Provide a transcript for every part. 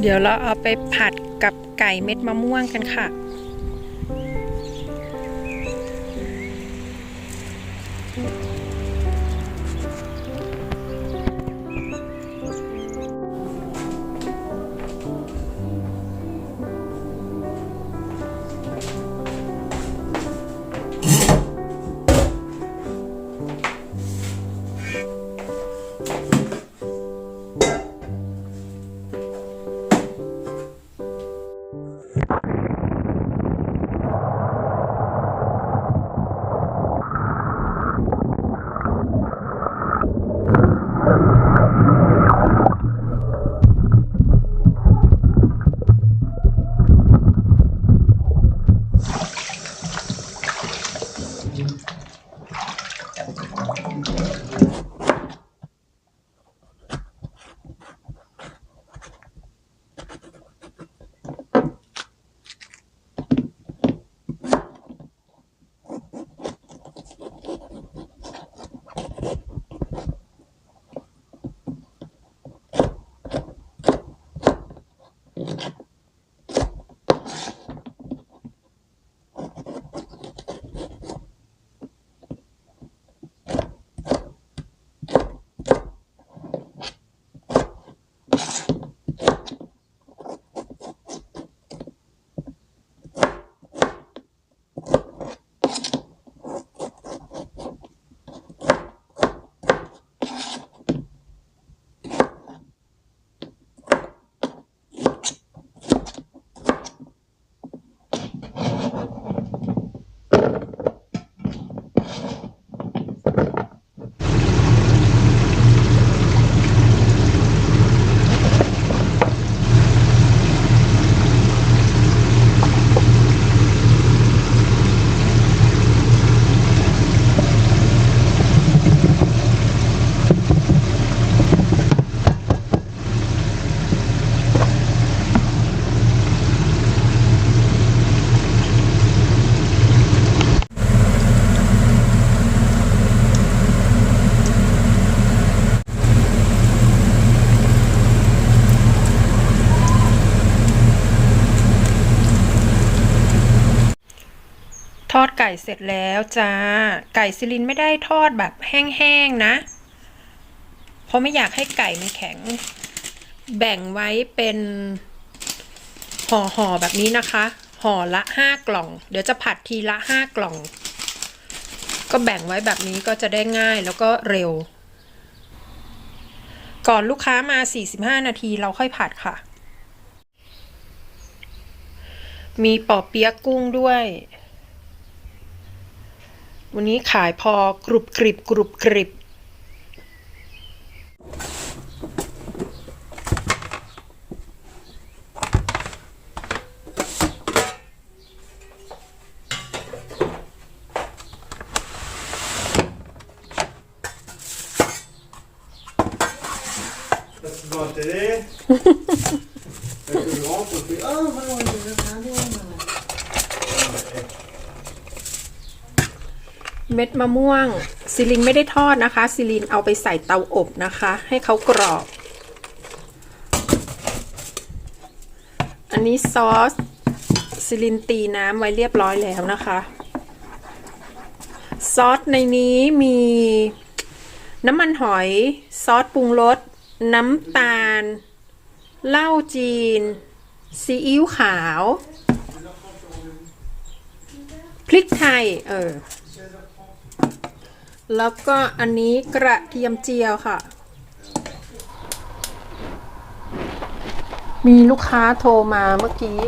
เดี๋ยวเราเอาไปผัดกับไก่เม็ดมะม่วงกันค่ะ ก่เสร็จแล้วจ้า ไก่ซิลินไม่ได้ทอดแบบแห้งๆนะ เพราะไม่อยากให้ไก่มันแข็ง แบ่งไว้เป็นห่อๆแบบนี้นะคะ ห่อละห้ากล่อง เดี๋ยวจะผัดทีละห้ากล่อง ก็แบ่งไว้แบบนี้ก็จะได้ง่ายแล้วก็เร็ว ก่อนลูกค้ามา 45 นาทีเราค่อยผัดค่ะ มีปอเปี๊ยะกุ้งด้วย วันนี้ขายพอกรุบกริบกรุบกริบ มะม่วงซิลินไม่ได้ทอดนะคะซิลินเอาไปใส่เตาอบนะคะ ให้เขากรอบ อันนี้ซอสซิลินตีน้ำไว้เรียบร้อยแล้วนะคะ ซอสในนี้มีน้ำมันหอยซอสปรุงรสน้ำตาลเหล้าจีนซีอิ๊วขาว พริกไทย เออ แล้วก็อันนี้กระเทียมเจียวค่ะ มีลูกค้าโทรมาเมื่อกี้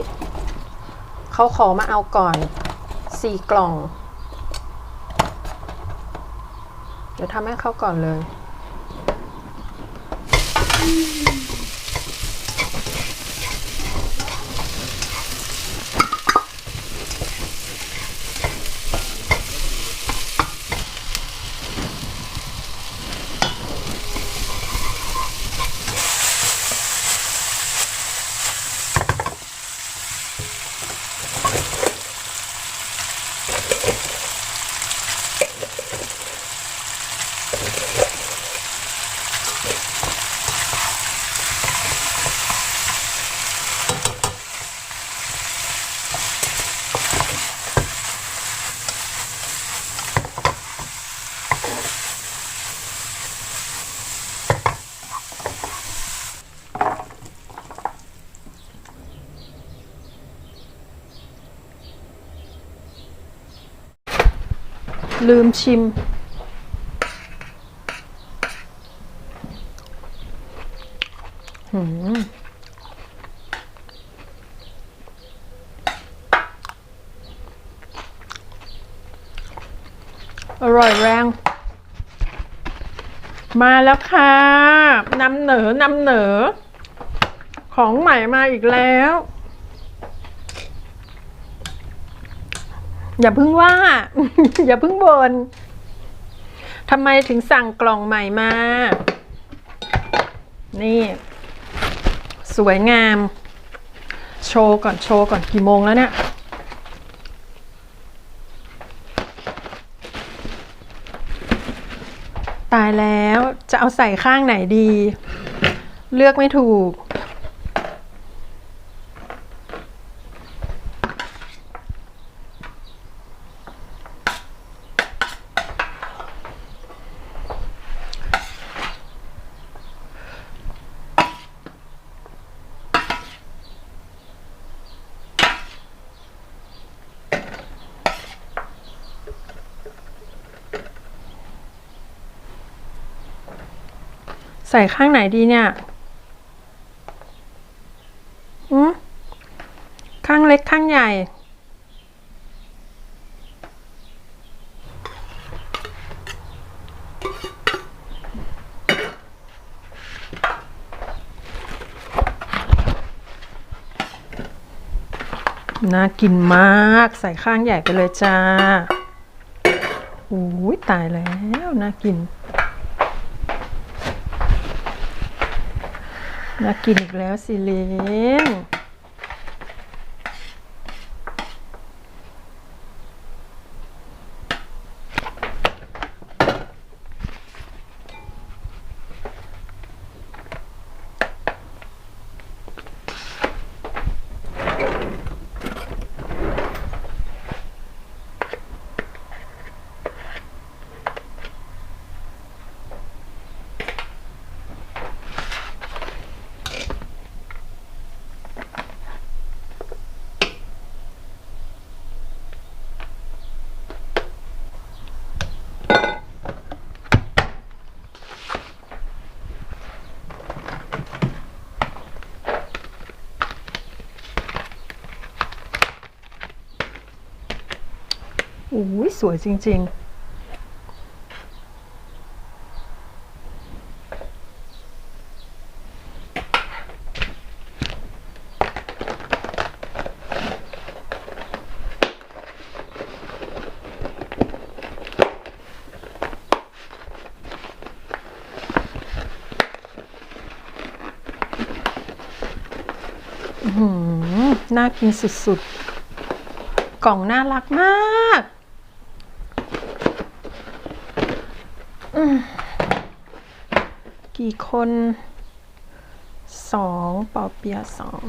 เขาขอมาเอาก่อนสี่กล่อง เดี๋ยวทำให้เขาก่อนเลย ลืมชิม หืมอร่อยแรง มาแล้วค่ะนำเหนอนำเหนอ ของใหม่มาอีกแล้ว อย่าเพิ่งว่า อย่าเพิ่งบนทำไมถึงสั่งกล่องใหม่มา นี่ สวยงาม โชว์ก่อนโชว์ก่อนกี่โมงแล้วเนี่ยตายแล้วจะเอาใส่ข้างไหนดี เลือกไม่ถูก ใส่ข้างไหนดีเนี่ยอืมข้างเล็กข้างใหญ่ น่ากินมากใส่ข้างใหญ่ไปเลยจ้าอุ้ยตายแล้ว น่ากิน น่ากินอีกแล้วสิเลน อุ้ยสวยจริงๆหือน่ากินสุดๆ กล่องน่ารักมาก กี่คนสองปอเปียะสอง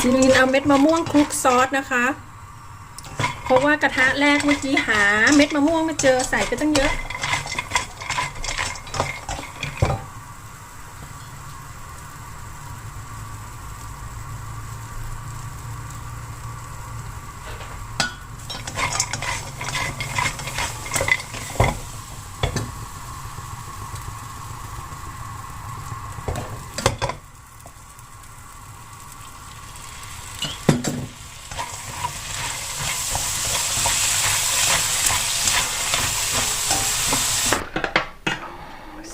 ซิลินเอาเม็ดมะม่วงคลุกซอสนะคะ เพราะว่ากระทะแรกเมื่อกี้หาเม็ดมะม่วงไม่เจอใส่ไปตั้งเยอะ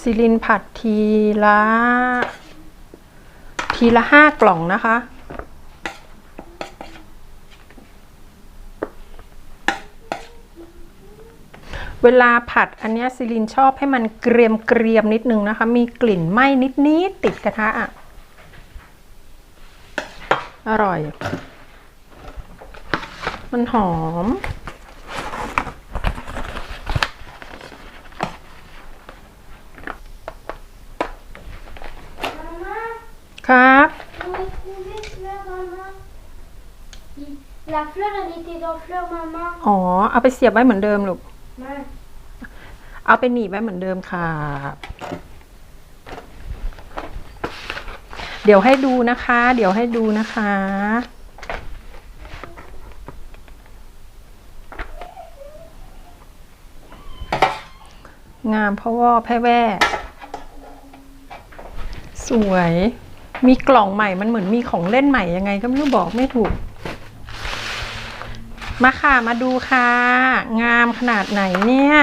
ซิลินผัดทีละทีละห้ากล่องนะคะ เวลาผัดอันนี้ซิลินชอบให้มันเกรียมเกรียมๆนิดนึงนะคะ มีกลิ่นไหม้นิดๆติดกระทะอะ อร่อย มันหอม Maman, ครับ on a trouvé fleur, maman. Il- La fleur, elle était dans fleur, maman. อ๋อ เอาไปเสียบไว้เหมือนเดิมลูก Ouais. เอาไปหนีบไว้เหมือนเดิมครับเดี๋ยวให้ดูนะคะ เดี๋ยวให้ดูนะคะ งามเพราะว่าแพ่แว่ สวย มีกล่องใหม่ มันเหมือนมีของเล่นใหม่ยังไงก็ไม่รู้บอกไม่ถูก มาค่ะมาดูค่ะ งามขนาดไหนเนี่ย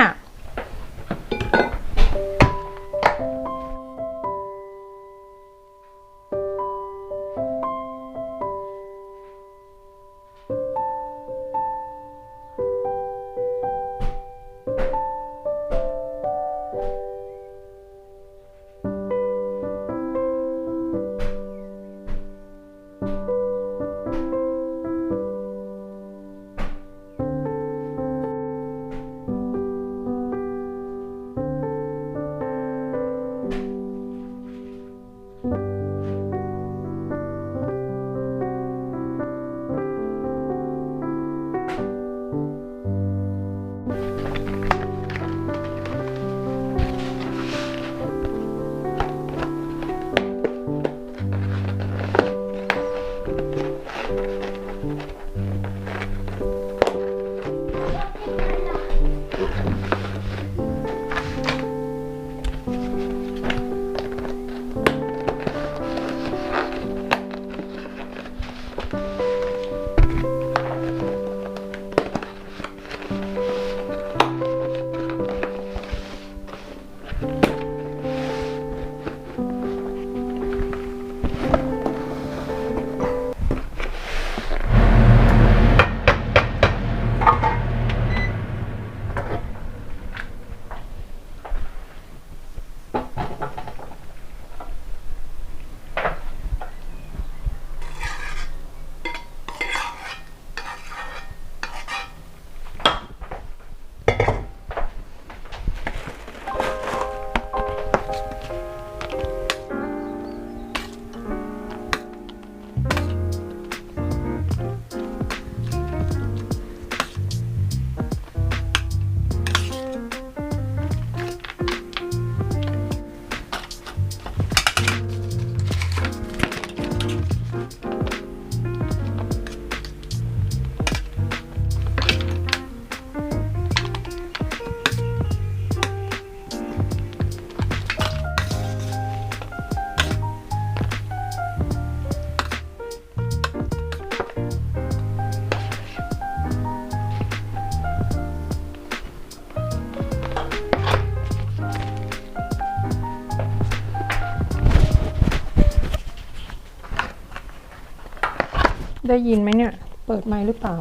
ได้ยินไหมเนี่ย เปิดไมค์หรือเปล่า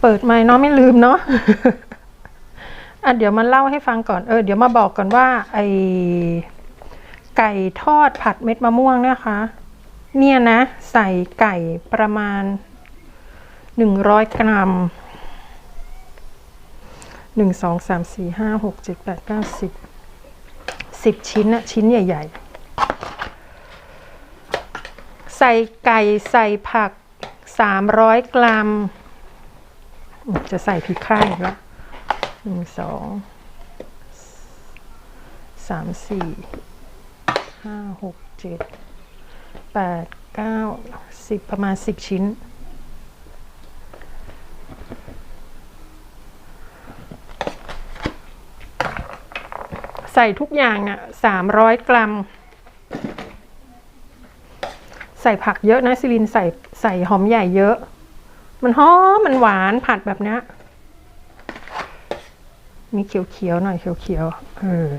เปิดไมค์เนาะไม่ลืมเนาะอะเดี๋ยวมาเล่าให้ฟังก่อนเออเดี๋ยวมาบอกก่อนว่า ไอไก่ทอดผัดเม็ดมะม่วงเนี่ยคะ เนี่ยนะ ใส่ไก่ประมาณหนึ่งร้อยกรัมหนึ่งสองสามสี่ห้าหกเจ็ดแปดเก้าสิบสิบชิ้นอะชิ้นใหญ่ ๆ ใส่ไก่ใส่ผักสามร้อยกรัม จะใส่พริกข้าวอีกแล้วหนึ่งสองสามสี่ห้าหกเจ็ดแปดเก้าสิบประมาณสิบชิ้น ใส่ทุกอย่างอะสามร้อยกรัม ใส่ผักเยอะนะซิลินใส่ใส่หอมใหญ่เยอะ มันหอมมันหวานผัดแบบนี้มีเขียวๆหน่อยเขียวๆเออ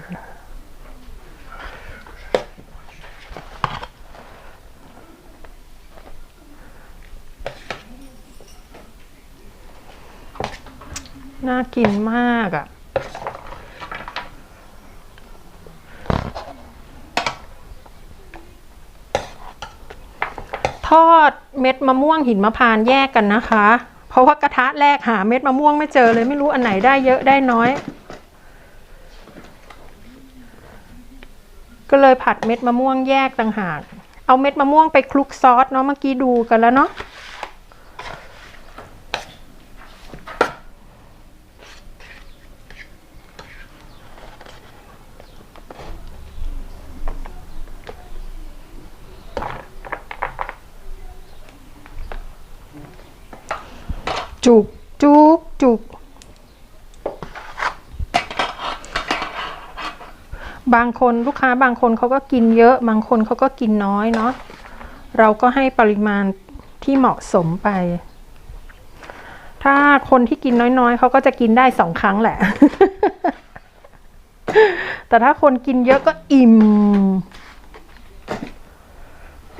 น่ากินมากอะอด เม็ดมะม่วงหินมะพร้านแยกกันนะคะ เพราะว่ากระทะแรกหาเม็ดมะม่วงไม่เจอเลยไม่รู้อันไหนได้เยอะได้น้อย ก็เลยผัดเม็ดมะม่วงแยกต่างหาก เอาเม็ดมะม่วงไปคลุกซอสเนาะเมื่อกี้ดูกันแล้วเนาะ จุกจุกจุก บางคนลูกค้าบางคนเขาก็กินเยอะ บางคนเขาก็กินน้อยเนาะเราก็ให้ปริมาณที่เหมาะสมไป ถ้าคนที่กินน้อยๆ เขาก็จะกินได้สองครั้งแหละ แต่ถ้าคนกินเยอะก็อิ่ม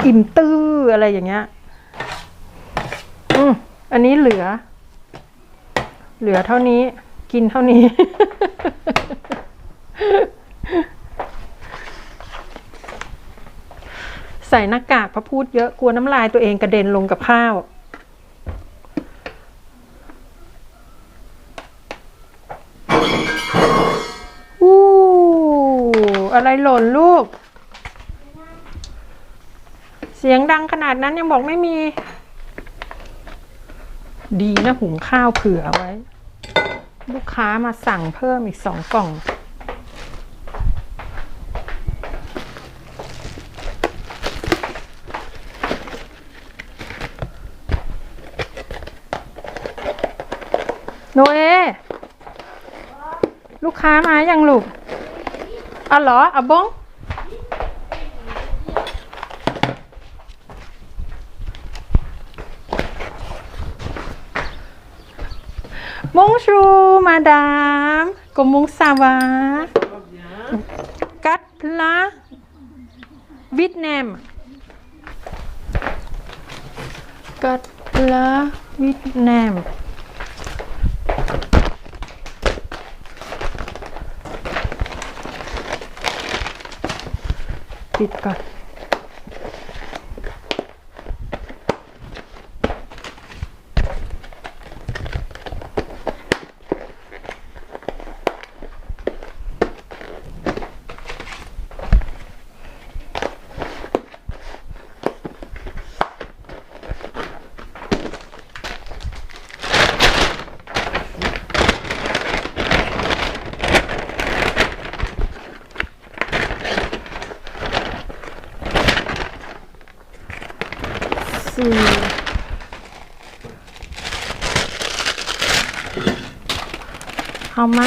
อิ่มตื้ออะไรอย่างเงี้ย อืมอันนี้เหลือ เหลือเท่านี้ กินเท่านี้ ใส่หน้ากากพระพูดเยอะกลัวน้ำลายตัวเองกระเด็นลงกับข้าว อู้อะไรหล่นลูก เสียงดังขนาดนั้นยังบอกไม่มี ดีนะหุงข้าวเผื่อไว้ ลูกค้ามาสั่งเพิ่มอีกสองกล่อง โนเอ ลูกค้ามายังลูกอ๋อเหรออ๋อบง Bonjour madame, comment ça va? Cắt là Việt Nam. Cắt là Việt Nam. Việt Nam. เอาไหม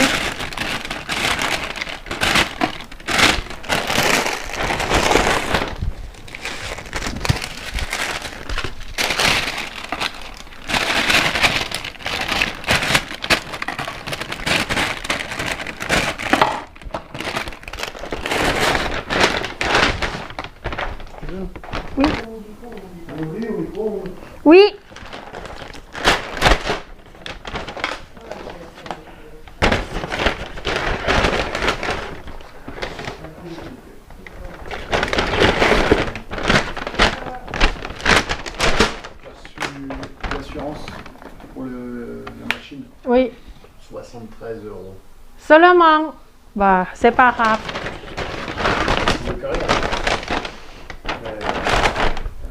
วิ L'assurance pour le, la machine, วิ 73 euros. โซโลมองบ่าเซปาครับ Le carré,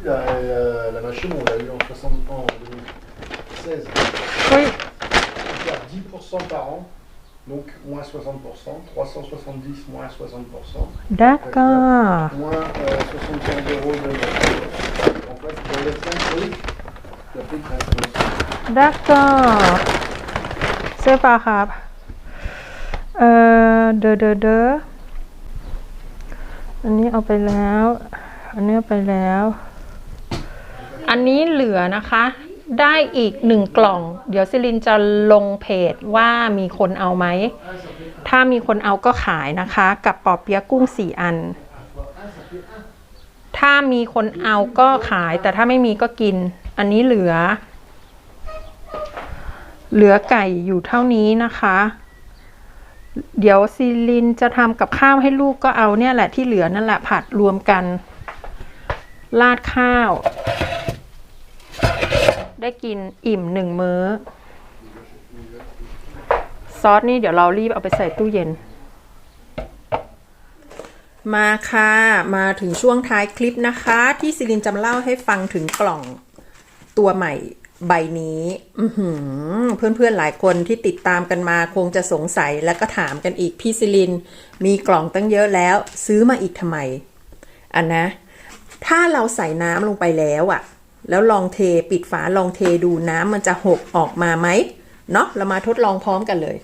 là. Euh, la machine, on l'a eu en, 60, en 2016. เฮ้ย On perd 10% par an, donc moins 60%, 370 moins 60%, ดักกา moins euh, 75 euros de. En fait, dans les 5 trucs, il y a plus de 15%. ดักกา เอ่อเดอเดอเดออันนี้เอาไปแล้ว อันนี้ไปแล้ว อันนี้เหลือนะคะ ได้อีกหนึ่งกล่อง เดี๋ยวซิลินจะลงเพจว่ามีคนเอาไหม ถ้ามีคนเอาก็ขายนะคะ กับปอเปี๊ยะกุ้งสี่อัน ถ้ามีคนเอาก็ขาย แต่ถ้าไม่มีก็กิน อันนี้เหลือ เหลือไก่อยู่เท่านี้นะคะ เดี๋ยวซีลินจะทำกับข้าวให้ลูกก็เอาเนี่ยแหละที่เหลือนั่นแหละผัดรวมกันราดข้าว ได้กินอิ่มหนึ่งมื้อ ซอสนี่เดี๋ยวเรารีบเอาไปใส่ตู้เย็น มาค่ะ มาถึงช่วงท้ายคลิปนะคะ ที่ซิลินจำเล่าให้ฟังถึงกล่องตัวใหม่ ใบนี้เพื่อนๆหลายคนที่ติดตามกันมาคงจะสงสัยแล้วก็ถามกันอีกพี่ซิลิน มีกล่องตั้งเยอะแล้ว ซื้อมาอีกทำไม อันนะ ถ้าเราใส่น้ำลงไปแล้วอะแล้วลองเทปิดฝาลองเทดูน้ำมันจะหกออกมาไหมเนาะเรามาทดลองพร้อมกันเลย